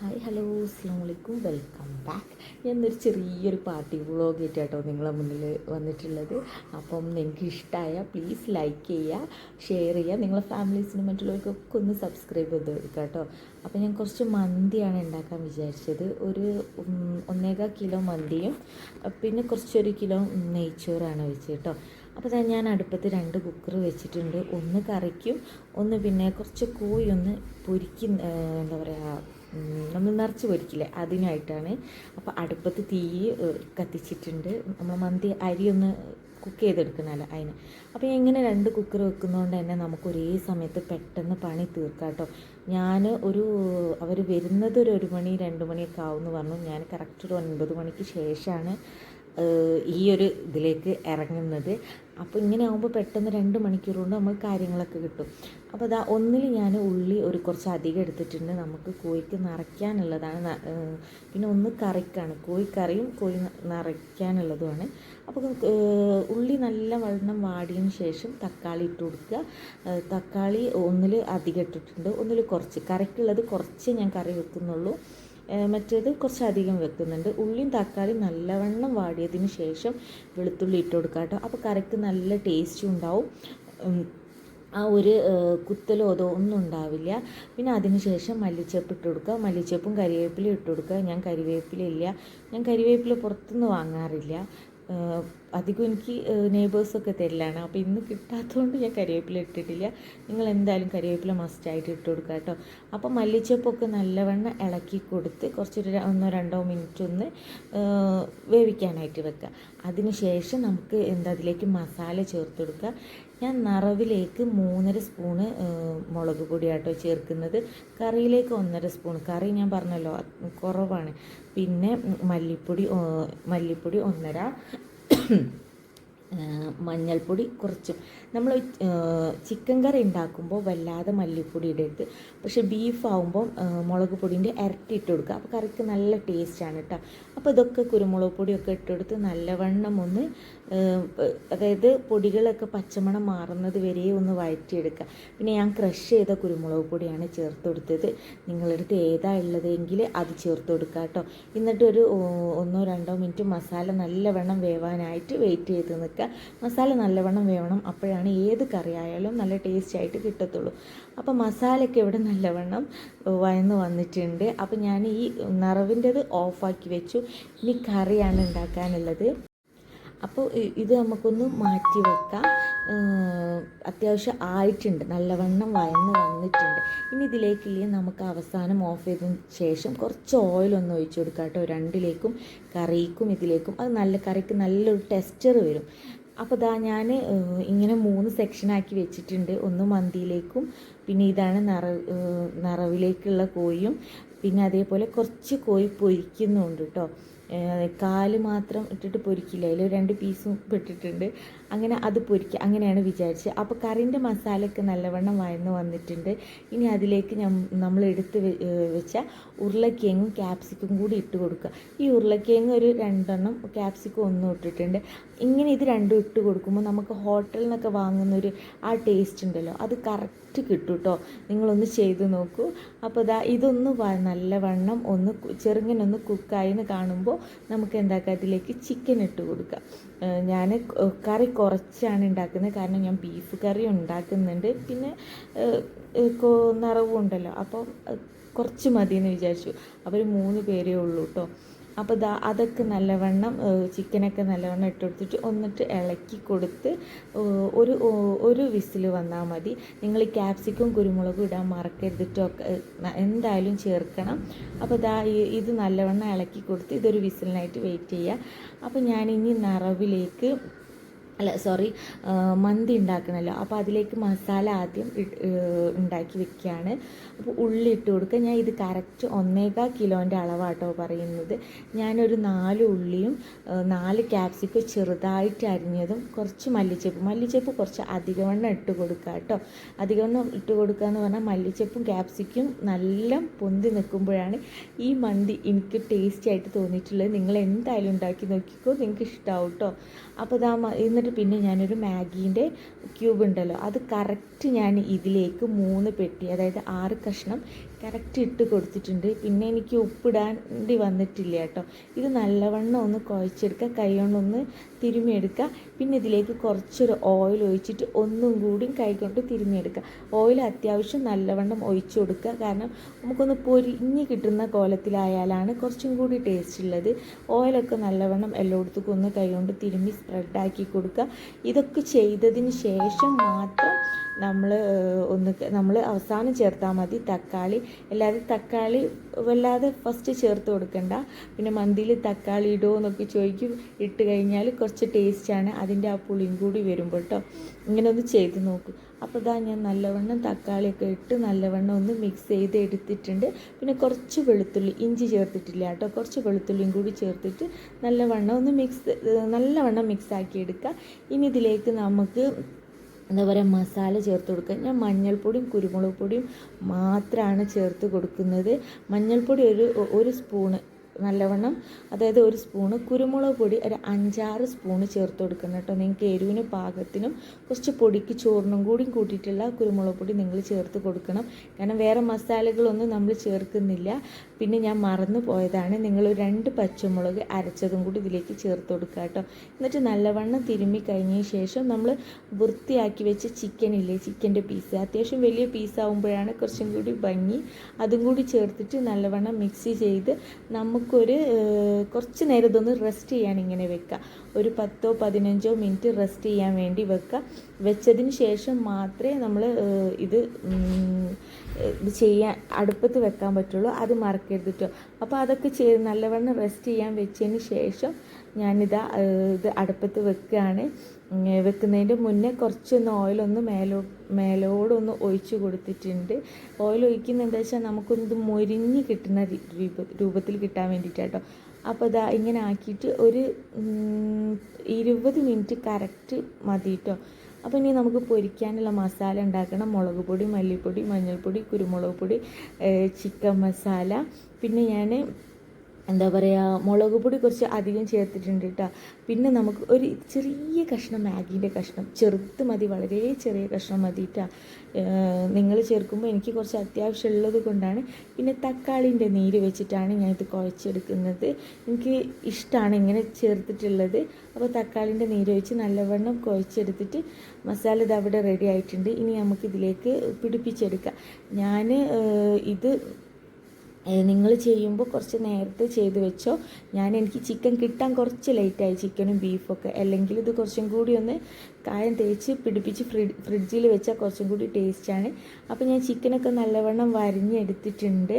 Hi hello അസ്ലാമലൈക്കും welcome back എന്നൊരു ചെറിയൊരു പാർട്ടി വ്ളോഗ് ആയിട്ടാട്ടോ നിങ്ങളെ മുന്നിൽ വന്നിട്ടുള്ളത്. അപ്പം നിങ്ങൾക്ക് ഇഷ്ടമായ പ്ലീസ് ലൈക്ക് ചെയ്യുക ഷെയർ ചെയ്യുക. നിങ്ങളെ ഫാമിലീസിനും മറ്റുള്ളവർക്കൊക്കെ ഒന്ന് സബ്സ്ക്രൈബ് ചെയ്ത് കൊടുക്കുക കേട്ടോ അപ്പോൾ ഞാൻ കുറച്ച് മന്തിയാണ് ഉണ്ടാക്കാൻ വിചാരിച്ചത്. ഒരു ഒന്നേകാൽ കിലോ മന്തിയും പിന്നെ കുറച്ചൊരു കിലോ നെയ്ച്ചോറാണ് വെച്ചത് കേട്ടോ അപ്പോൾ ഞാൻ അടുപ്പത്ത് രണ്ട് കുക്കർ വെച്ചിട്ടുണ്ട്. ഒന്ന് കറിക്കും ഒന്ന് പിന്നെ കുറച്ച് കോഴി ഒന്ന് പൊരിക്കും എന്താ പറയുക നമ്മൾ നിറച്ച് പൊരിക്കില്ലേ? അതിനായിട്ടാണ്. അപ്പോൾ അടുപ്പത്ത് തീ കത്തിച്ചിട്ടുണ്ട്. നമ്മൾ മന്തി അരി ഒന്ന് കുക്ക് ചെയ്തെടുക്കണമല്ലോ അതിന്. അപ്പോൾ എങ്ങനെ രണ്ട് കുക്കർ വെക്കുന്നതുകൊണ്ട് തന്നെ നമുക്ക് ഒരേ സമയത്ത് പെട്ടെന്ന് പണി തീർക്കാം കേട്ടോ ഞാൻ ഒരു അവർ വരുന്നത് ഒരു ഒരു മണി രണ്ട് മണിയൊക്കെ ആവുമെന്ന് പറഞ്ഞു. ഞാൻ കറക്റ്റ് ഒരു ഒൻപത് മണിക്ക് ശേഷമാണ് ഈ ഒരു ഇതിലേക്ക് ഇറങ്ങുന്നത്. അപ്പോൾ ഇങ്ങനെ ആകുമ്പോൾ പെട്ടെന്ന് രണ്ട് മണിക്കൂർ കൊണ്ട് നമുക്ക് കാര്യങ്ങളൊക്കെ കിട്ടും. അപ്പോൾ അതാ ഒന്നിൽ ഞാൻ ഉള്ളി ഒരു കുറച്ച് അധികം എടുത്തിട്ടുണ്ട്. നമുക്ക് കോഴിക്ക് നിറയ്ക്കാനുള്ളതാണ്. പിന്നെ ഒന്ന് കറിക്കാണ്. കോഴിക്കറിയും കോഴി നിറയ്ക്കാനുള്ളതുമാണ്. അപ്പോൾ ഉള്ളി നല്ല വണ്ണം വാടിയതിന് ശേഷം തക്കാളി ഇട്ട് കൊടുക്കുക. തക്കാളി ഒന്നിൽ അധികം ഇട്ടിട്ടുണ്ട്. ഒന്നിൽ കുറച്ച്. കറിക്കുള്ളത് കുറച്ച് ഞാൻ കറി വെക്കുന്നുള്ളൂ. മറ്റേത് കുറച്ച് അധികം വെക്കുന്നുണ്ട്. ഉള്ളിയും തക്കാളിയും നല്ലവണ്ണം വാടിയതിന് ശേഷം വെളുത്തുള്ളി ഇട്ട് കൊടുക്കാം കേട്ടോ. അപ്പോൾ കറിക്ക് നല്ല ടേസ്റ്റും ഉണ്ടാവും. ആ ഒരു കുത്തലോ അതോ ഒന്നും ഉണ്ടാവില്ല. പിന്നെ അതിന് ശേഷം മല്ലിച്ചപ്പ് ഇട്ട് കൊടുക്കുക. മല്ലിച്ചപ്പും കരിവേപ്പിലയും ഇട്ട് കൊടുക്കുക. ഞാൻ കരിവേപ്പില ഇല്ല ഞാൻ കരിവേപ്പില പുറത്തുനിന്ന് വാങ്ങാറില്ല. അധികം എനിക്ക് നെയ്ബേഴ്സൊക്കെ തരലാണ്. അപ്പോൾ ഇന്ന് കിട്ടാത്തതുകൊണ്ട് ഞാൻ കരിവേപ്പില ഇട്ടിട്ടില്ല. നിങ്ങൾ എന്തായാലും കരിവേപ്പില മസ്റ്റായിട്ട് ഇട്ട് കൊടുക്കുക കേട്ടോ. അപ്പോൾ മല്ലിച്ചപ്പൊക്കെ നല്ലവണ്ണം ഇളക്കി കൊടുത്ത് കുറച്ചൊരു ഒന്നോ രണ്ടോ മിനിറ്റ് ഒന്ന് വേവിക്കാനായിട്ട് വെക്കുക. അതിന് ശേഷം നമുക്ക് എന്താ അതിലേക്ക് മസാല ചേർത്ത് കൊടുക്കുക. ഞാൻ നിറവിലേക്ക് മൂന്നര സ്പൂണ് മുളക് മുളക് പൊടിയാട്ടോ ചേർക്കുന്നത്. കറിയിലേക്ക് ഒന്നര സ്പൂൺ കറി ഞാൻ പറഞ്ഞല്ലോ കുറവാണ്. പിന്നെ മല്ലിപ്പൊടി മല്ലിപ്പൊടി ഒന്നര. മഞ്ഞൾപ്പൊടി കുറച്ചും. നമ്മൾ ചിക്കൻ കറി ഉണ്ടാക്കുമ്പോൾ വല്ലാതെ മല്ലിപ്പൊടി ഇടരുത്. പക്ഷേ ബീഫ് ആകുമ്പോൾ മുളക് പൊടിന്റെ ഇരട്ടി ഇട്ട് കൊടുക്കുക. അപ്പോൾ കറിക്ക് നല്ല ടേസ്റ്റാണ് കേട്ടോ അപ്പോൾ ഇതൊക്കെ കുരുമുളക് പൊടിയൊക്കെ ഇട്ടെടുത്ത് നല്ലവണ്ണം ഒന്ന് അതായത് പൊടികളൊക്കെ പച്ചമണം മാറുന്നത് വരെ ഒന്ന് വഴറ്റിയെടുക്കുക. പിന്നെ ഞാൻ ക്രഷ് ചെയ്ത കുരുമുളക് പൊടിയാണ് ചേർത്ത് കൊടുത്തത്. നിങ്ങളുടെ അടുത്ത് ഏതാ ഉള്ളതെങ്കിൽ അത് ചേർത്ത് കൊടുക്കുക കേട്ടോ എന്നിട്ട് ഒരു ഒന്നോ രണ്ടോ മിനിറ്റ് മസാല നല്ലവണ്ണം വേവാനായിട്ട് വെയിറ്റ് ചെയ്ത് നിൽക്കുക മസാല നല്ലവണ്ണം വേവണം. അപ്പോഴാണ് ഏത് കറി ആയാലും നല്ല ടേസ്റ്റ് ആയിട്ട് കിട്ടത്തുള്ളൂ. അപ്പോൾ മസാലയൊക്കെ ഇവിടെ നല്ലവണ്ണം വയന്ന് വന്നിട്ടുണ്ട്. അപ്പോൾ ഞാൻ ഈ നിറവിന്റെത് ഓഫാക്കി വെച്ചു. ഇനി കറിയാണ് ഉണ്ടാക്കാനുള്ളത്. അപ്പോൾ ഇത് നമുക്കൊന്ന് മാറ്റി വെക്കാം. അത്യാവശ്യം ആയിട്ടുണ്ട്. നല്ലവണ്ണം വയന്ന് വന്നിട്ടുണ്ട്. ഇനി ഇതിലേക്കില്ലേ നമുക്ക് അവസാനം ഓഫ് ചെയ്തതിന് ശേഷം കുറച്ച് ഓയിലൊന്ന് ഒഴിച്ചു കൊടുക്കാം കേട്ടോ. രണ്ടിലേക്കും കറിക്കും ഇതിലേക്കും. അത് നല്ല കറിക്ക് നല്ലൊരു ടെക്സ്ചർ വരും. അപ്പോൾ ദാ ഞാൻ ഇങ്ങനെ മൂന്ന് സെക്ഷനാക്കി വെച്ചിട്ടുണ്ട്. ഒന്ന് മന്തിയിലേക്കും പിന്നെ ഇതാണ് നിറ നിറവിലേക്കുള്ള കോഴിയും. പിന്നെ അതേപോലെ കുറച്ച് കോഴി പൊരിക്കുന്നുണ്ട് കേട്ടോ. കാൽ മാത്രം ഇട്ടിട്ട് പൊരിക്കില്ല? അതിൽ രണ്ട് പീസും പെട്ടിട്ടുണ്ട്. അങ്ങനെ അത് പൊരിക്കുക അങ്ങനെയാണ് വിചാരിച്ചത്. അപ്പോൾ കറിന്റെ മസാലയൊക്കെ നല്ലവണ്ണം വഴന്ന് വന്നിട്ടുണ്ട്. ഇനി അതിലേക്ക് നമ്മൾ എടുത്ത് വെച്ച ഉരുളക്കിഴങ്ങും ക്യാപ്സിക്കും കൂടി ഇട്ട് കൊടുക്കുക. ഈ ഉരുളക്കിഴങ്ങ് ഒരു രണ്ടെണ്ണം ക്യാപ്സിക്കും ഒന്നും ഇട്ടിട്ടുണ്ട്. ഇങ്ങനെ ഇത് രണ്ടും ഇട്ട് കൊടുക്കുമ്പോൾ നമുക്ക് ഹോട്ടലിൽ നിന്നൊക്കെ വാങ്ങുന്നൊരു ആ ടേസ്റ്റ് ഉണ്ടല്ലോ അത് കറക്റ്റ് കിട്ടും കേട്ടോ നിങ്ങളൊന്ന് ചെയ്ത് നോക്കൂ. അപ്പോൾ ഇതാ ഇതൊന്ന് നല്ലവണ്ണം ഒന്ന് ചെറുങ്ങനൊന്ന് കുക്കായിന്ന് കാണുമ്പോൾ നമുക്ക് എന്താക്കാം അതിലേക്ക് ചിക്കൻ ഇട്ട് കൊടുക്കാം. ഞാൻ കറി കുറച്ചാണ് ഉണ്ടാക്കുന്നത് കാരണം ഞാൻ ബീഫ് കറി ഉണ്ടാക്കുന്നുണ്ട്. പിന്നെ നിറവും ഉണ്ടല്ലോ അപ്പോൾ കുറച്ച് മതി എന്ന് വിചാരിച്ചു. അവർ മൂന്ന് പേരേ ഉള്ളൂ കേട്ടോ അപ്പോൾ ദാ അതൊക്കെ നല്ലവണ്ണം ചിക്കനൊക്കെ നല്ലവണ്ണം ഇട്ട് കൊടുത്തിട്ട് ഒന്നിട്ട് ഇളക്കി കൊടുത്ത് ഒരു ഒരു വിസിൽ വന്നാൽ മതി. നിങ്ങൾ ഈ ക്യാപ്സിക്കും കുരുമുളകും ഇടാൻ മറക്കരുതിട്ടോ എന്തായാലും ചേർക്കണം. അപ്പോൾ ദാ ഇത് നല്ലവണ്ണം ഇളക്കി കൊടുത്ത് ഇതൊരു വിസിലിനായിട്ട് വെയിറ്റ് ചെയ്യുക. അപ്പോൾ ഞാനിനി നിറവിലേക്ക് അല്ല സോറി മന്തി ഉണ്ടാക്കണമല്ലോ അപ്പോൾ അതിലേക്ക് മസാല ആദ്യം ഉണ്ടാക്കി വെക്കുകയാണ് അപ്പോൾ ഉള്ളി ഇട്ട് കൊടുക്കുക ഞാൻ ഇത് കറക്റ്റ് ഒന്നേകാൽ കിലോന്റെ അളവാട്ടോ പറയുന്നത്. ഞാനൊരു നാല് ഉള്ളിയും നാല് ക്യാപ്സിക്കും ചെറുതായിട്ട് അരിഞ്ഞതും കുറച്ച് മല്ലിച്ചപ്പ്. മല്ലിച്ചപ്പ് കുറച്ച് അധികവണ്ണം ഇട്ട് കൊടുക്കുക കേട്ടോ അധികവണ്ണം ഇട്ട് കൊടുക്കുക എന്ന് പറഞ്ഞാൽ മല്ലിച്ചപ്പും ക്യാപ്സിക്കും നല്ല പൊന്തി നിൽക്കുമ്പോഴാണ് ഈ മന്തി എനിക്ക് ടേസ്റ്റി ആയിട്ട് തോന്നിയിട്ടുള്ളത്. നിങ്ങൾ എന്തായാലും ഉണ്ടാക്കി നോക്കിക്കോ. നിങ്ങൾക്ക് ഇഷ്ടമാവും കേട്ടോ അപ്പോൾ ഇതാ എന്നിട്ട് പിന്നെ ഞാനൊരു മാഗീന്റെ ക്യൂബ് ഉണ്ടല്ലോ. അത് കറക്റ്റ് ഞാൻ ഇതിലേക്ക് മൂന്ന് പെട്ടി അതായത് ആറ് കഷ്ണം കറക്റ്റ് ഇട്ട് കൊടുത്തിട്ടുണ്ട്. പിന്നെ എനിക്ക് ഉപ്പിടാണ്ടി വന്നിട്ടില്ല കേട്ടോ. ഇത് നല്ലവണ്ണം ഒന്ന് കുഴച്ചെടുക്കുക കൈ കൊണ്ടൊന്ന് തിരുമിയെടുക്കുക പിന്നെ ഇതിലേക്ക് കുറച്ചൊരു ഓയിൽ ഒഴിച്ചിട്ട് ഒന്നും കൂടി കൈ കൊണ്ട് തിരുമിയെടുക്കുക ഓയിൽ അത്യാവശ്യം നല്ലവണ്ണം ഒഴിച്ചു കൊടുക്കുക കാരണം നമുക്കൊന്ന് പൊരിഞ്ഞ് കിട്ടുന്ന കോലത്തിലായാലാണ് കുറച്ചും കൂടി ടേസ്റ്റ് ഉള്ളത്. ഓയിലൊക്കെ നല്ലവണ്ണം എല്ലായിടത്തേക്കും ഒന്ന് കൈ കൊണ്ട് തിരുമ്മി സ്പ്രെഡാക്കി കൊടുക്കുക. ഇതൊക്കെ ചെയ്തതിന് ശേഷം മാത്രം നമ്മൾ ഒന്ന് നമ്മൾ അവസാനം ചേർത്താൽ മതി തക്കാളി. അല്ലാതെ തക്കാളി വല്ലാതെ ഫസ്റ്റ് ചേർത്ത് കൊടുക്കണ്ട. പിന്നെ മന്തിയിൽ തക്കാളി ഇടുമോ എന്നൊക്കെ ചോദിക്കും. ഇട്ട് കഴിഞ്ഞാൽ കുറച്ച് ടേസ്റ്റാണ് അതിന്റെ ആ പുളിയും കൂടി വരുമ്പോൾ കേട്ടോ ഇങ്ങനെ ഒന്ന് ചെയ്ത് നോക്കൂ. അപ്പോൾ ഇതാ ഞാൻ നല്ലവണ്ണം തക്കാളിയൊക്കെ ഇട്ട് നല്ലവണ്ണം ഒന്ന് മിക്സ് ചെയ്ത് എടുത്തിട്ടുണ്ട് പിന്നെ കുറച്ച് വെളുത്തുള്ളി ഇഞ്ചി ചേർത്തിട്ടില്ല കേട്ടോ. കുറച്ച് വെളുത്തുള്ളിയും കൂടി ചേർത്തിട്ട് നല്ലവണ്ണം ഒന്ന് മിക്സ് നല്ലവണ്ണം മിക്സ് ആക്കി എടുക്കുക ഇനി ഇതിലേക്ക് നമുക്ക് എന്താ പറയുക മസാല ചേർത്ത് കൊടുക്കുക ഞാൻ മഞ്ഞൾപ്പൊടിയും കുരുമുളക് പൊടിയും മാത്രമാണ് ചേർത്ത് കൊടുക്കുന്നത്. മഞ്ഞൾപ്പൊടി ഒരു ഒരു സ്പൂണ് നല്ലവണ്ണം. അതായത് ഒരു സ്പൂണ് കുരുമുളക് പൊടി ഒരു അഞ്ചാറ് സ്പൂണ് ചേർത്ത് കൊടുക്കണം കേട്ടോ. നിങ്ങൾക്ക് എരിവിന് പാകത്തിനും കുറച്ച് പൊടിക്ക് ചോറിനും കൂടി കൂട്ടിയിട്ടുള്ള കുരുമുളക് പൊടി നിങ്ങൾ ചേർത്ത് കൊടുക്കണം. കാരണം വേറെ മസാലകളൊന്നും നമ്മൾ ചേർക്കുന്നില്ല. പിന്നെ ഞാൻ മറന്നു പോയതാണ്. നിങ്ങൾ രണ്ട് പച്ചമുളക് അരച്ചതും കൂടി ഇതിലേക്ക് ചേർത്ത് കൊടുക്കുക കേട്ടോ. എന്നിട്ട് നല്ലവണ്ണം തിരുമ്മി കഴിഞ്ഞ ശേഷം നമ്മൾ വൃത്തിയാക്കി വെച്ച ചിക്കൻ ഇല്ലേ? ചിക്കന്റെ പീസ് അത്യാവശ്യം വലിയ പീസാവുമ്പോഴാണ് കുറച്ചും കൂടി ഭംഗി. അതും കൂടി ചേർത്തിട്ട് നല്ലവണ്ണം മിക്സ് ചെയ്ത് നമുക്കൊരു കുറച്ച് നേരം ഇതൊന്ന് റെസ്റ്റ് ചെയ്യാൻ ഇങ്ങനെ വെക്കുക ഒരു പത്തോ പതിനഞ്ചോ മിനിറ്റ് റെസ്റ്റ് ചെയ്യാൻ വേണ്ടി വെക്കുക വെച്ചതിന് ശേഷം മാത്രമേ നമ്മൾ ഇത് ഇത് ചെയ്യാൻ അടുപ്പത്ത് വെക്കാൻ പറ്റുള്ളൂ. അത് മറക്കരുത് കേട്ടോ അപ്പോൾ അതൊക്കെ ചെയ്ത് നല്ലവണ്ണം റെസ്റ്റ് ചെയ്യാൻ വെച്ചതിന് ശേഷം ഞാനിതാ ഇത് അടുപ്പത്ത് വെക്കുകയാണ് വെക്കുന്നതിന്റെ മുന്നേ കുറച്ചൊന്ന് ഓയിലൊന്ന് മേലോ മേലോടൊന്ന് ഒഴിച്ച് കൊടുത്തിട്ടുണ്ട്. ഓയിൽ ഒഴിക്കുന്ന എന്താ വെച്ചാൽ നമുക്കൊന്ന് മൊരിഞ്ഞ് കിട്ടുന്ന രൂപ രൂപത്തിൽ കിട്ടാൻ വേണ്ടിയിട്ടാട്ടോ അപ്പോൾ ഇതാ ഇങ്ങനെ ആക്കിയിട്ട് ഒരു ഇരുപത് മിനിറ്റ് കറക്റ്റ് മതി കേട്ടോ അപ്പോൾ ഇനി നമുക്ക് പൊരിക്കാനുള്ള മസാല ഉണ്ടാക്കണം. മുളക് പൊടി മല്ലിപ്പൊടി മഞ്ഞൾപ്പൊടി കുരുമുളക് പൊടി ചിക്കൻ മസാല. പിന്നെ ഞാൻ എന്താ പറയുക മുളക് പൊടി കുറച്ച് അധികം ചേർത്തിട്ടുണ്ട് കേട്ടോ പിന്നെ നമുക്ക് ഒരു ചെറിയ കഷ്ണം മാഗീന്റെ കഷ്ണം ചെറുത്ത് മതി വളരെ ചെറിയ കഷ്ണം മതി കേട്ടോ നിങ്ങൾ ചേർക്കുമ്പോൾ എനിക്ക് കുറച്ച് അത്യാവശ്യം ഉള്ളത് കൊണ്ടാണ് പിന്നെ തക്കാളിന്റെ നീര് വെച്ചിട്ടാണ് ഞാനിത് കുഴച്ചെടുക്കുന്നത്. എനിക്ക് ഇഷ്ടമാണ് ഇങ്ങനെ ചേർത്തിട്ടുള്ളത്. അപ്പോൾ തക്കാളിന്റെ നീര് വെച്ച് നല്ലവണ്ണം കുഴച്ചെടുത്തിട്ട് മസാല ഇത് അവിടെ റെഡി ആയിട്ടുണ്ട്. ഇനി നമുക്കിതിലേക്ക് പിടിപ്പിച്ചെടുക്കാം. ഞാൻ ഇത് നിങ്ങൾ ചെയ്യുമ്പോൾ കുറച്ച് നേരത്തെ ചെയ്ത് വെച്ചോ. ഞാൻ എനിക്ക് ചിക്കൻ കിട്ടാൻ കുറച്ച് ലേറ്റായി ചിക്കനും ബീഫൊക്കെ അല്ലെങ്കിൽ ഇത് കുറച്ചും കൂടി ഒന്ന് കായം തേച്ച് പിടിപ്പിച്ച് ഫ്രി ഫ്രിഡ്ജിൽ വെച്ചാൽ കുറച്ചും കൂടി ടേസ്റ്റാണ്. അപ്പോൾ ഞാൻ ചിക്കനൊക്കെ നല്ലവണ്ണം വരിഞ്ഞെടുത്തിട്ടുണ്ട്.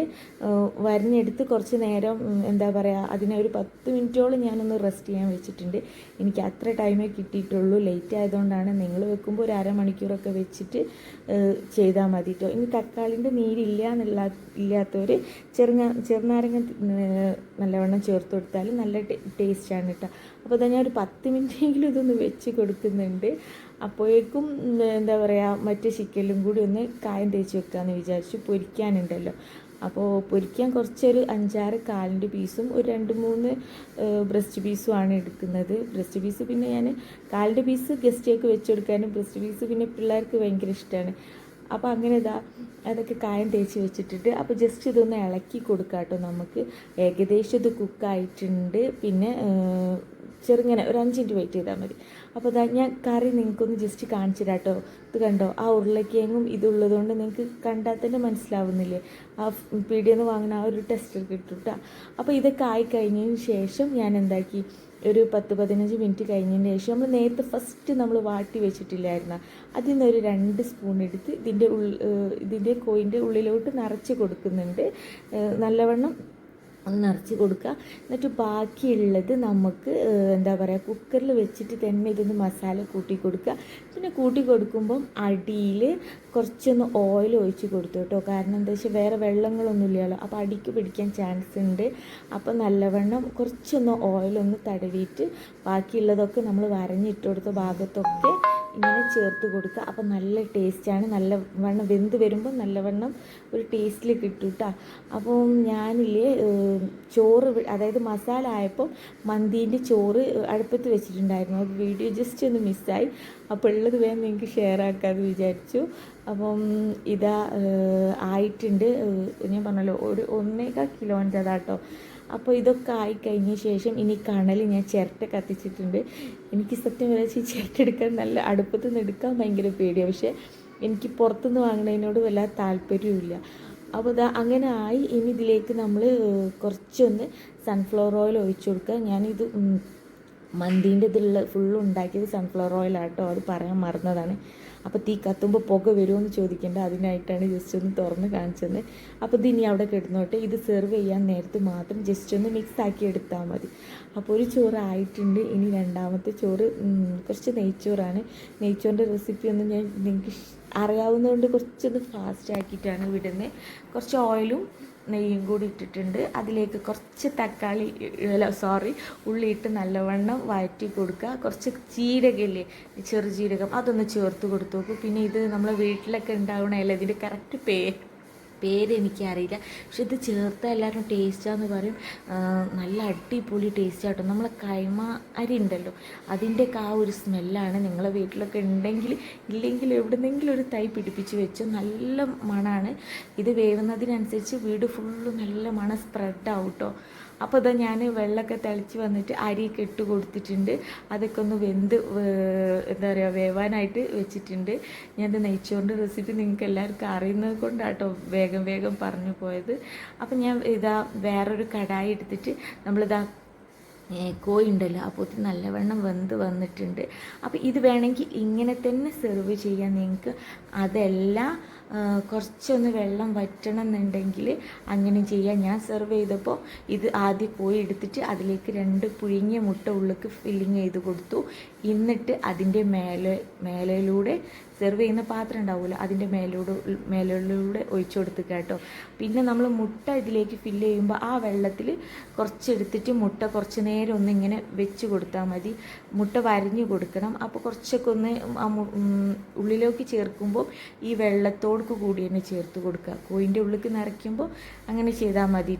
വരിഞ്ഞെടുത്ത് കുറച്ച് നേരം എന്താ പറയുക അതിനെ ഒരു പത്ത് മിനിറ്റോളം ഞാനൊന്ന് റെസ്റ്റ് ചെയ്യാൻ വെച്ചിട്ടുണ്ട്. എനിക്ക് അത്ര ടൈമേ കിട്ടിയിട്ടുള്ളൂ. ലേറ്റ് ആയതുകൊണ്ടാണ് നിങ്ങൾ വെക്കുമ്പോൾ ഒരു അരമണിക്കൂറൊക്കെ വെച്ചിട്ട് ചെയ്താൽ മതി കേട്ടോ ഇനി തക്കാളിന്റെ നീരില്ല എന്നുള്ള ഇല്ലാത്തവർ ചെറുങ്ങ ചെറുനാരങ്ങ നല്ലവണ്ണം ചേർത്ത് കൊടുത്താൽ നല്ല ടേസ്റ്റാണ് കേട്ടോ അപ്പോൾ തന്നെ ഒരു പത്ത് മിനിറ്റെങ്കിലും ഇതൊന്ന് വെച്ച് കൊടുക്കുന്നുണ്ട്. അപ്പോഴേക്കും എന്താ പറയുക മറ്റ് ചിക്കലും കൂടി ഒന്ന് കായം തേച്ച് വെക്കാമെന്ന് വിചാരിച്ചു. പൊരിക്കാനുണ്ടല്ലോ. അപ്പോൾ പൊരിക്കാൻ കുറച്ചൊരു അഞ്ചാറ് കാലിന്റെ പീസും ഒരു രണ്ട് മൂന്ന് ബ്രസ്റ്റ് പീസും ആണ് എടുക്കുന്നത്. ബ്രസ്റ്റ് പീസ് പിന്നെ ഞാൻ കാലിന്റെ പീസ് ഗസ്റ്റേക്ക് വെച്ച് കൊടുക്കാനും ബ്രസ്റ്റ് പീസ് പിന്നെ പിള്ളേർക്ക് ഭയങ്കര ഇഷ്ടമാണ് അപ്പോൾ അങ്ങനെ ഇതാ അതൊക്കെ കായം തേച്ച് വെച്ചിട്ടിട്ട് അപ്പോൾ ജസ്റ്റ് ഇതൊന്ന് ഇളക്കി കൊടുക്കാം കേട്ടോ നമുക്ക്. ഏകദേശം ഇത് കുക്കായിട്ടുണ്ട് പിന്നെ ചെറുങ്ങനെ ഒരു അഞ്ച് മിനിറ്റ് വെയിറ്റ് ചെയ്താൽ മതി. അപ്പോൾ ഇതാ ഞാൻ കറി നിങ്ങൾക്കൊന്ന് ജസ്റ്റ് കാണിച്ചു തരാട്ടോ ഇത് കണ്ടോ? ആ ഉരുളക്കിഴങ്ങും ഇതുള്ളതുകൊണ്ട് നിങ്ങൾക്ക് കണ്ടാൽ തന്നെ മനസ്സിലാവുന്നില്ലേ? ആ പീടിയിൽ നിന്ന് വാങ്ങുന്ന ആ ഒരു ടെസ്റ്റർ കിട്ടും അപ്പോൾ ഇതൊക്കെ ആയി കഴിഞ്ഞതിന് ശേഷം ഞാൻ എന്താക്കി? ഒരു പത്ത് പതിനഞ്ച് മിനിറ്റ് കഴിഞ്ഞതിന് ശേഷം നമ്മൾ നേരത്തെ ഫസ്റ്റ് നമ്മൾ വാട്ടി വെച്ചിട്ടില്ലായിരുന്നു അതിൽ നിന്ന് ഒരു രണ്ട് സ്പൂൺ എടുത്ത് ഇതിന്റെ ഉൾ ഇതിന്റെ കോയിന്റെ ഉള്ളിലോട്ട് നിറച്ച് കൊടുക്കുന്നുണ്ട്. നല്ലവണ്ണം ഒന്ന് നിറച്ച് കൊടുക്കുക എന്നിട്ട് ബാക്കിയുള്ളത് നമുക്ക് എന്താ പറയുക കുക്കറിൽ വെച്ചിട്ട് തന്നെ ഇതൊന്ന് മസാല കൂട്ടി കൊടുക്കുക പിന്നെ കൂട്ടി കൊടുക്കുമ്പം അടിയിൽ കുറച്ചൊന്ന് ഓയിൽ ഒഴിച്ച് കൊടുത്തു കേട്ടോ. കാരണം എന്താ വെച്ചാൽ വേറെ വെള്ളങ്ങളൊന്നും ഇല്ലല്ലോ. അപ്പോൾ അടിക്ക് പിടിക്കാൻ ചാൻസ് ഉണ്ട് അപ്പോൾ നല്ലവണ്ണം കുറച്ചൊന്ന് ഓയിലൊന്ന് തടവിയിട്ട് ബാക്കിയുള്ളതൊക്കെ നമ്മൾ വരഞ്ഞിട്ട് കൊടുത്ത ഭാഗത്തൊക്കെ ഇങ്ങനെ ചേർത്ത് കൊടുക്കുക അപ്പോൾ നല്ല ടേസ്റ്റാണ്. നല്ല വണ്ണം വെന്ത് വരുമ്പോൾ നല്ലവണ്ണം ഒരു ടേസ്റ്റിൽ കിട്ടും കേട്ടോ അപ്പം ഞാനില്ലേ ചോറ് അതായത് മസാല ആയപ്പോൾ മന്തീന്റെ ചോറ് അടുപ്പത്ത് വെച്ചിട്ടുണ്ടായിരുന്നു. അത് വീഡിയോ ജസ്റ്റ് ഒന്ന് മിസ്സായി അപ്പോൾ ഉള്ളത് വേണം നിങ്ങൾക്ക് ഷെയർ ആക്കാമെന്ന് വിചാരിച്ചു. അപ്പം ഇതാ ആയിട്ടുണ്ട്. ഞാൻ പറഞ്ഞല്ലോ ഒരു ഒന്നേകാൽ കിലോന്റെ അതാട്ടോ അപ്പോൾ ഇതൊക്കെ ആയി കഴിഞ്ഞ ശേഷം ഇനി കണൽ ഞാൻ ചിരട്ട കത്തിച്ചിട്ടുണ്ട്. എനിക്ക് സത്യം പറയാ ചിരട്ട എടുക്കാൻ നല്ല അടുപ്പത്ത് നിന്ന് എടുക്കാൻ ഭയങ്കര പേടിയാണ് പക്ഷേ എനിക്ക് പുറത്തുനിന്ന് വാങ്ങുന്നതിനോട് വല്ലാതെ താല്പര്യമില്ല അപ്പോൾ ഇതാ അങ്ങനെ ആയി. ഇനി ഇതിലേക്ക് നമ്മൾ കുറച്ചൊന്ന് സൺഫ്ലവർ ഓയിൽ ഒഴിച്ചു കൊടുക്കുക. ഞാനിത് മന്തീന്റെ ഇതിലുള്ള ഫുള്ള് ഉണ്ടാക്കിയത് സൺഫ്ലവർ ഓയിൽ ആട്ടോ അത് പറയാൻ മറന്നതാണ്. അപ്പോൾ തീ കത്തുമ്പോൾ പുക വരുമോ എന്ന് ചോദിക്കേണ്ട അതിനായിട്ടാണ് ജസ്റ്റ് ഒന്ന് തുറന്ന് കാണിച്ചത്. അപ്പോൾ ഇത് ഇനി അവിടെ കിടന്നോട്ടെ ഇത് സെർവ് ചെയ്യാൻ നേരത്ത് മാത്രം ജസ്റ്റ് ഒന്ന് മിക്സ് ആക്കി എടുത്താൽ മതി. അപ്പോൾ ഒരു ചോറ് ആയിട്ടുണ്ട് ഇനി രണ്ടാമത്തെ ചോറ് കുറച്ച് നെയ്ച്ചോറാണ്. നെയ്ച്ചോറിന്റെ റെസിപ്പി ഒന്നും ഞാൻ നിങ്ങൾക്ക് അറിയാവുന്നതുകൊണ്ട് കുറച്ചൊന്ന് ഫാസ്റ്റ് ആക്കിയിട്ടാണ് വിടുന്നത് കുറച്ച് ഓയിലും നെയ്യും കൂടി ഇട്ടിട്ടുണ്ട്. അതിലേക്ക് കുറച്ച് തക്കാളി അല്ല സോറി ഉള്ളിയിട്ട് നല്ലവണ്ണം വഴറ്റി കൊടുക്കുക. കുറച്ച് ചീരകല്ലേ ചെറുജീരകം അതൊന്ന് ചേർത്ത് കൊടുത്തു നോക്കും. പിന്നെ ഇത് നമ്മളെ വീട്ടിലൊക്കെ ഉണ്ടാവണമല്ലോ ഇതിന്റെ കറക്റ്റ് പേ പേര് എനിക്കറിയില്ല പക്ഷെ ഇത് ചേർത്ത് എല്ലാവരും ടേസ്റ്റാന്ന് പറയും. നല്ല അടിപൊളി ടേസ്റ്റ് ആട്ടോ. നമ്മൾ കൈമ അരി ഉണ്ടല്ലോ അതിന്റെയൊക്കെ ആ ഒരു സ്മെല്ലാണ് നിങ്ങളെ വീട്ടിലൊക്കെ ഉണ്ടെങ്കിൽ ഇല്ലെങ്കിൽ എവിടെന്നെങ്കിലും ഒരു തൈ പിടിപ്പിച്ച് വെച്ച് നല്ല മണമാണ് ഇത് വേവുന്നതിനനുസരിച്ച് വീട് ഫുള്ള് നല്ല മണം സ്പ്രെഡ് ആവും കേട്ടോ അപ്പോൾ ഇതാ ഞാൻ വെള്ളമൊക്കെ തിളച്ച് വന്നിട്ട് അരിയൊക്കെ ഇട്ട് കൊടുത്തിട്ടുണ്ട്. അതൊക്കെ ഒന്ന് വെന്ത് എന്താ പറയുക വേവാനായിട്ട് വെച്ചിട്ടുണ്ട്. ഞാനത് നെയ്ച്ചോറിന്റെ റെസിപ്പി നിങ്ങൾക്ക് എല്ലാവർക്കും അറിയുന്നത് കൊണ്ടാട്ടോ വേഗം വേഗം പറഞ്ഞു പോയത്. അപ്പം ഞാൻ ഇതാ വേറൊരു കടായി എടുത്തിട്ട് നമ്മളിതാ കോഴി ഉണ്ടല്ലോ അപ്പോൾ ഒത്തിരി നല്ലവണ്ണം വെന്ത് വന്നിട്ടുണ്ട്. അപ്പോൾ ഇത് വേണമെങ്കിൽ ഇങ്ങനെ തന്നെ സെർവ് ചെയ്യാൻ നിങ്ങൾക്ക്. അതല്ല കുറച്ചൊന്ന് വെള്ളം വറ്റണം എന്നുണ്ടെങ്കിൽ അങ്ങനെ ചെയ്യാം. ഞാൻ സെർവ് ചെയ്തപ്പോൾ ഇത് ആദ്യം കോഴി എടുത്തിട്ട് അതിലേക്ക് രണ്ട് പുഴുങ്ങിയ മുട്ട ഉള്ളിക്ക് ഫില്ലിങ് ചെയ്ത് കൊടുത്തു. എന്നിട്ട് അതിന്റെ മേലെ മേലയിലൂടെ സെർവ് ചെയ്യുന്ന പാത്രം ഉണ്ടാവില്ല അതിന്റെ മേലൂടെ മേലിലൂടെ ഒഴിച്ചു കൊടുത്ത് കേട്ടോ. പിന്നെ നമ്മൾ മുട്ട ഇതിലേക്ക് ഫില്ല് ചെയ്യുമ്പോൾ ആ വെള്ളത്തിൽ കുറച്ചെടുത്തിട്ട് മുട്ട കുറച്ച് നേരം ഒന്ന് ഇങ്ങനെ വെച്ച് കൊടുത്താൽ മതി. മുട്ട വരഞ്ഞു കൊടുക്കണം. അപ്പോൾ കുറച്ചൊക്കെ ഒന്ന് ഉള്ളിലേക്ക് ചേർക്കുമ്പോൾ ഈ വെള്ളത്തോടു കൂടി തന്നെ ചേർത്ത് കൊടുക്കുക. കോയിന്റെ ഉള്ളിലേക്ക് നിറയ്ക്കുമ്പോൾ അങ്ങനെ ചെയ്താൽ മതി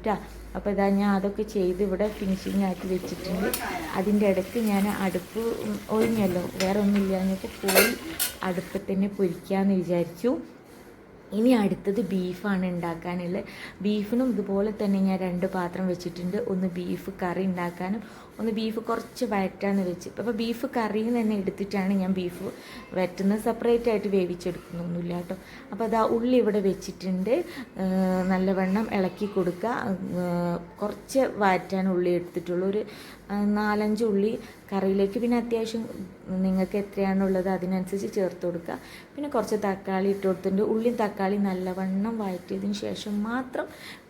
അപ്പോൾ ഇതാ ഞാൻ അതൊക്കെ ചെയ്ത് ഇവിടെ ഫിനിഷിങ് ആക്കി വെച്ചിട്ടുണ്ട്. അതിന്റെ ഇടയ്ക്ക് ഞാൻ അടുപ്പ് ഒഴിഞ്ഞല്ലോ വേറെ ഒന്നുമില്ല. എന്നിട്ട് പോയി അടുപ്പത്തന്നെ പൊരിക്കാമെന്ന് വിചാരിച്ചു. ഇനി അടുത്തത് ബീഫാണ് ഉണ്ടാക്കാനുള്ളത്. ബീഫിനും ഇതുപോലെ തന്നെ ഞാൻ രണ്ട് പാത്രം വെച്ചിട്ടുണ്ട്. ഒന്ന് ബീഫ് കറി ഉണ്ടാക്കാനും ഒന്ന് ബീഫ് കുറച്ച് വയറ്റാന്ന് വെച്ച്. അപ്പോൾ ബീഫ് കറിയിൽ നിന്ന് തന്നെ എടുത്തിട്ടാണ് ഞാൻ ബീഫ് വറ്റുന്നത്. സെപ്പറേറ്റ് ആയിട്ട് വേവിച്ചെടുക്കുന്നൊന്നുമില്ല കേട്ടോ. അപ്പോൾ അത് ആ ഉള്ളി ഇവിടെ വെച്ചിട്ടുണ്ട്. നല്ലവണ്ണം ഇളക്കി കൊടുക്കുക. കുറച്ച് വാറ്റാൻ ഉള്ളി എടുത്തിട്ടുള്ളൂ. ഒരു നാലഞ്ച് ഉള്ളി കറിയിലേക്ക്. പിന്നെ അത്യാവശ്യം നിങ്ങൾക്ക് എത്രയാണുള്ളത് അതിനനുസരിച്ച് ചേർത്ത് കൊടുക്കുക. പിന്നെ കുറച്ച് തക്കാളി ഇട്ട് കൊടുത്തിട്ടുണ്ട്. ഉള്ളിയും തക്കാളി നല്ലവണ്ണം വഴറ്റിയതിന് ശേഷം മാത്രം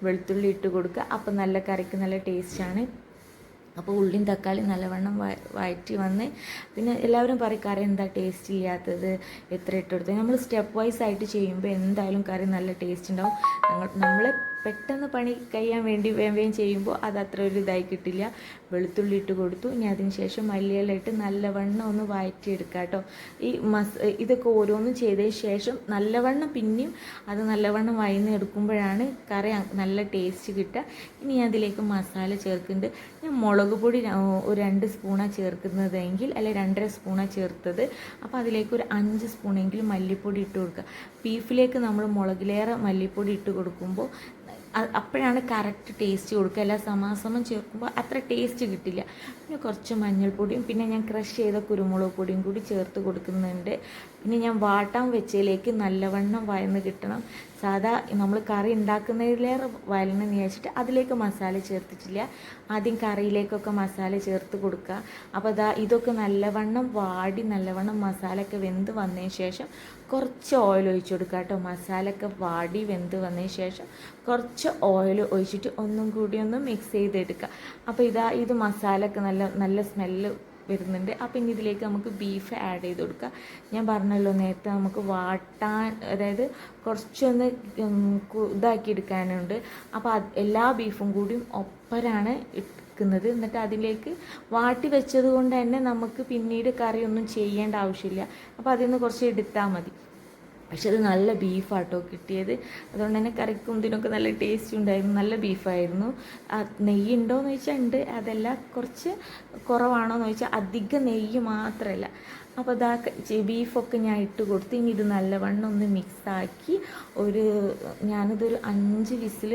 വെളുത്തുള്ളി ഇട്ട് കൊടുക്കുക. അപ്പം നല്ല കറിക്ക് നല്ല ടേസ്റ്റാണ്. അപ്പോൾ ഉള്ളിയും തക്കാളി നല്ലവണ്ണം വഴറ്റി വന്ന് പിന്നെ എല്ലാവരും പറയും കറി എന്താ ടേസ്റ്റ് ഇല്ലാത്തത്? എത്ര ഇട്ട് കൊടുത്തത് നമ്മൾ സ്റ്റെപ്പ് വൈസ് ആയിട്ട് ചെയ്യുമ്പോൾ എന്തായാലും കറി നല്ല ടേസ്റ്റ് ഉണ്ടാവും. നമ്മൾ പെട്ടെന്ന് പണി കഴിയാൻ വേണ്ടി വേഗം ചെയ്യുമ്പോൾ അത് അത്ര ഒരു ഇതായി കിട്ടില്ല. വെളുത്തുള്ളി ഇട്ട് കൊടുത്തു. ഇനി അതിന് ശേഷം മല്ലിയില ഇട്ട് നല്ലവണ്ണം ഒന്ന് വഴറ്റിയെടുക്കുക കേട്ടോ. ഈ മസ് ഇതൊക്കെ ഓരോന്നും ചെയ്തതിന് ശേഷം നല്ലവണ്ണം പിന്നെയും അത് നല്ലവണ്ണം വയന്ന് എടുക്കുമ്പോഴാണ് കറി നല്ല ടേസ്റ്റ് കിട്ടുക. ഇനി അതിലേക്ക് മസാല ചേർക്കുന്നുണ്ട്. ഞാൻ മുളക് പൊടി ഒരു രണ്ട് സ്പൂണാണ് ചേർക്കുന്നതെങ്കിൽ അല്ലെ രണ്ടര സ്പൂണാണ് ചേർത്തത്. അപ്പോൾ അതിലേക്ക് ഒരു അഞ്ച് സ്പൂണെങ്കിലും മല്ലിപ്പൊടി ഇട്ട് കൊടുക്കുക. ബീഫിലേക്ക് നമ്മൾ മുളകിലേറെ മല്ലിപ്പൊടി ഇട്ട് കൊടുക്കുമ്പോൾ അപ്പോഴാണ് കറക്റ്റ് ടേസ്റ്റ് കൊടുക്കുക. അല്ല സമാസമം ചേർക്കുമ്പോൾ അത്ര ടേസ്റ്റ് കിട്ടില്ല. പിന്നെ കുറച്ച് മഞ്ഞൾപ്പൊടിയും പിന്നെ ഞാൻ ക്രഷ് ചെയ്ത കുരുമുളക് പൊടിയും കൂടി ചേർത്ത് കൊടുക്കുന്നുണ്ട്. പിന്നെ ഞാൻ വാട്ടാൻ വെച്ചതിലേക്ക് നല്ലവണ്ണം വയന്ന് കിട്ടണം. സാധാ നമ്മൾ കറി ഉണ്ടാക്കുന്നതിലേറെ വയലണം വിചാരിച്ചിട്ട് അതിലേക്ക് മസാല ചേർത്തിട്ടില്ല. ആദ്യം കറിയിലേക്കൊക്കെ മസാല ചേർത്ത് കൊടുക്കുക. അപ്പോൾ അതാ ഇതൊക്കെ നല്ലവണ്ണം വാടി നല്ലവണ്ണം മസാലയൊക്കെ വെന്ത് വന്നതിന് ശേഷം കുറച്ച് ഓയിൽ ഒഴിച്ചു കൊടുക്കുക കേട്ടോ. മസാലയൊക്കെ വാടി വെന്ത് വന്നതിന് ശേഷം കുറച്ച് ഓയിൽ ഒഴിച്ചിട്ട് ഒന്നും കൂടി ഒന്ന് മിക്സ് ചെയ്തെടുക്കുക. അപ്പോൾ ഇതാ ഇത് മസാലയൊക്കെ നല്ല നല്ല നല്ല സ്മെല്ല് വരുന്നുണ്ട്. അപ്പം ഇനി ഇതിലേക്ക് നമുക്ക് ബീഫ് ആഡ് ചെയ്ത് കൊടുക്കുക ഞാൻ പറഞ്ഞല്ലോ നേരത്തെ നമുക്ക് വാട്ടാൻ അതായത് കുറച്ചൊന്ന് ഉം, കു- ഇതാക്കി എടുക്കാനുണ്ട്. അപ്പോൾ എല്ലാ ബീഫും കൂടിയും ഒപ്പരാണ് ഇട്ടിരിക്കുന്നത് എന്നിട്ട് അതിലേക്ക് വാട്ടി വെച്ചത് കൊണ്ട് തന്നെ നമുക്ക് പിന്നീട് കറിയൊന്നും ചെയ്യേണ്ട ആവശ്യമില്ല. അപ്പോൾ അതിൽ നിന്ന് കുറച്ച് എടുത്താൽ മതി. പക്ഷെ അത് നല്ല ബീഫാട്ടോ കിട്ടിയത്. അതുകൊണ്ട് തന്നെ കറിക്കും ഇതിനൊക്കെ നല്ല ടേസ്റ്റ് ഉണ്ടായിരുന്നു. നല്ല ബീഫായിരുന്നു. നെയ്യ് ഉണ്ടോയെന്ന് ചോദിച്ചാൽ ഉണ്ട്. അതല്ല കുറച്ച് കുറവാണോയെന്ന് ചോദിച്ചാൽ അധികം നെയ്യ് മാത്രമല്ല അപ്പോൾ അതാ ബീഫൊക്കെ ഞാൻ ഇട്ട് കൊടുത്ത് ഇനി ഇത് നല്ലവണ്ണം ഒന്ന് മിക്സാക്കി ഒരു ഞാനിതൊരു അഞ്ച് വിസിൽ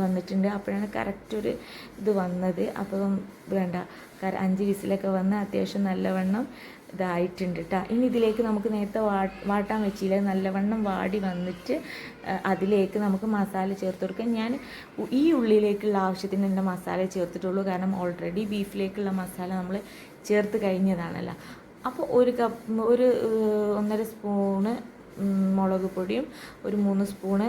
വന്നിട്ടുണ്ട്. അപ്പോഴാണ് കറക്റ്റ് ഒരു ഇത് വന്നത്. അപ്പം വേണ്ട അഞ്ച് വിസിലൊക്കെ വന്ന് അത്യാവശ്യം നല്ലവണ്ണം ഇതായിട്ടുണ്ട് കേട്ടോ ഇനി ഇതിലേക്ക് നമുക്ക് നേരത്തെ വാട്ടാൻ വെച്ചില്ല. നല്ലവണ്ണം വാടി വന്നിട്ട് അതിലേക്ക് നമുക്ക് മസാല ചേർത്ത് കൊടുക്കാം. ഞാൻ ഈ ഉള്ളിലേക്കുള്ള ആവശ്യത്തിന് എന്റെ മസാല ചേർത്തിട്ടുള്ളൂ. കാരണം ഓൾറെഡി ബീഫിലേക്കുള്ള മസാല നമ്മൾ ചേർത്ത് കഴിഞ്ഞതാണല്ലോ. അപ്പോൾ ഒരു കപ്പ് ഒരു ഒന്നര സ്പൂണ് മുളക് പൊടിയും ഒരു മൂന്ന് സ്പൂണ്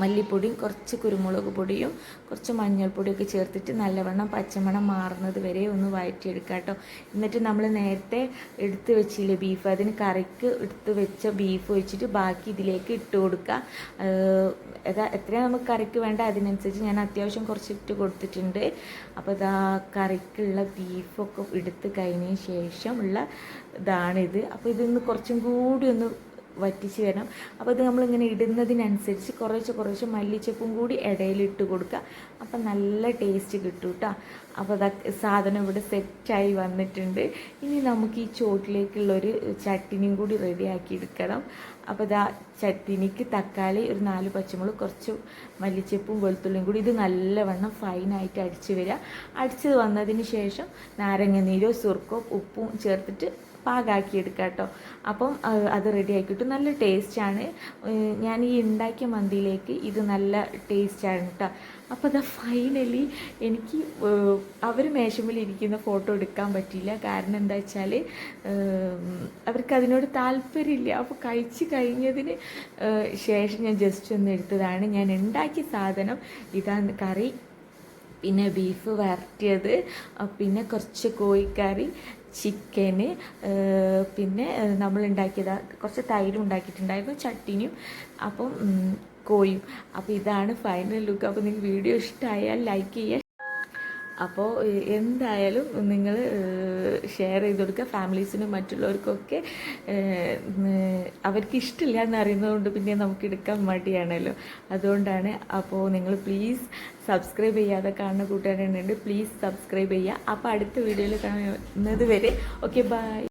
മല്ലിപ്പൊടിയും കുറച്ച് കുരുമുളക് പൊടിയും കുറച്ച് മഞ്ഞൾപ്പൊടിയൊക്കെ ചേർത്തിട്ട് നല്ലവണ്ണം പച്ചമണം മാറുന്നത് വരെ ഒന്ന് വഴറ്റിയെടുക്കുക കേട്ടോ. എന്നിട്ട് നമ്മൾ നേരത്തെ എടുത്ത് വെച്ചില്ലേ ബീഫ് അതിന് കറിക്ക് എടുത്ത് വെച്ച ബീഫ് വെച്ചിട്ട് ബാക്കി ഇതിലേക്ക് ഇട്ട് കൊടുക്കുക. എത്രയാണ് നമുക്ക് കറിക്ക് വേണ്ട അതിനനുസരിച്ച് ഞാൻ അത്യാവശ്യം കുറച്ച് ഇട്ട് കൊടുത്തിട്ടുണ്ട്. അപ്പോൾ ഇതാ കറിക്കുള്ള ബീഫൊക്കെ എടുത്ത് കഴിഞ്ഞതിന് ശേഷം ഉള്ള ഇതാണിത്. അപ്പോൾ ഇതൊന്ന് കുറച്ചും കൂടി ഒന്ന് വറ്റിച്ച് വരണം. അപ്പോൾ ഇത് നമ്മളിങ്ങനെ ഇടുന്നതിനനുസരിച്ച് കുറേശ്ശെ കുറേശ്ശെ മല്ലിച്ചപ്പും കൂടി ഇടയിലിട്ട് കൊടുക്കുക. അപ്പം നല്ല ടേസ്റ്റ് കിട്ടും കേട്ടോ അപ്പോൾ അതാ സാധനം ഇവിടെ സെറ്റായി വന്നിട്ടുണ്ട്. ഇനി നമുക്ക് ഈ ചോട്ടിലേക്കുള്ളൊരു ചട്ടിനിയും കൂടി റെഡിയാക്കി എടുക്കണം. അപ്പോൾ ഇതാ ചട്ടിനിക്ക് തക്കാളി ഒരു നാല് പച്ചമുളക് കുറച്ച് മല്ലിച്ചപ്പും വെളുത്തുള്ളിയും കൂടി ഇത് നല്ലവണ്ണം ഫൈനായിട്ട് അടിച്ച് വരിക. അടിച്ചത് വന്നതിന് ശേഷം നാരങ്ങ നീരോ സുർക്കോ ഉപ്പും ചേർത്തിട്ട് പാകാക്കി എടുക്കുക കേട്ടോ അപ്പം അത് റെഡി ആക്കി കിട്ടും നല്ല ടേസ്റ്റാണ്. ഞാൻ ഈ ഉണ്ടാക്കിയ മന്തിയിലേക്ക് ഇത് നല്ല ടേസ്റ്റാണ് കേട്ടോ അപ്പോൾ അതാ ഫൈനലി എനിക്ക് അവർ മേശമ്മിൽ ഇരിക്കുന്ന ഫോട്ടോ എടുക്കാൻ പറ്റിയില്ല. കാരണം എന്താ വെച്ചാൽ അവർക്ക് അതിനോട് താല്പര്യമില്ല. അപ്പോൾ കഴിച്ച് കഴിഞ്ഞതിന് ശേഷം ഞാൻ ജസ്റ്റ് ഒന്ന് എടുത്തതാണ്. ഞാൻ ഉണ്ടാക്കിയ സാധനം ഇതാണ് കറി. പിന്നെ ബീഫ് വരട്ടിയത്. പിന്നെ കുറച്ച് കോഴിക്കറി ചിക്കന് പിന്നെ ഉണ്ടാക്കിയത് കുറച്ച് തൈരും ഉണ്ടാക്കിയിട്ടുണ്ടായിരുന്നു ചട്ടിനിയും അപ്പം കോയും അപ്പോൾ ഇതാണ് ഫൈനൽ ലുക്ക് അപ്പോൾ നിങ്ങൾക്ക് വീഡിയോ ഇഷ്ടമായാൽ ലൈക്ക് ചെയ്യുക അപ്പോൾ എന്തായാലും നിങ്ങൾ ഷെയർ ചെയ്ത് കൊടുക്കുക. ഫാമിലീസിനും മറ്റുള്ളവർക്കൊക്കെ അവർക്ക് ഇഷ്ടമില്ല എന്ന് അറിയുന്നതുകൊണ്ട് പിന്നെ നമുക്ക് എടുക്കാൻ മടിയാണല്ലോ. അതുകൊണ്ടാണ് അപ്പോൾ നിങ്ങൾ പ്ലീസ് സബ്സ്ക്രൈബ് ചെയ്യാതെ കാണുന്ന കൂട്ടുകാരുണ്ട് പ്ലീസ് സബ്സ്ക്രൈബ് ചെയ്യുക. അപ്പോൾ അടുത്ത വീഡിയോയിൽ കാണുന്നത് വരെ. Okay bye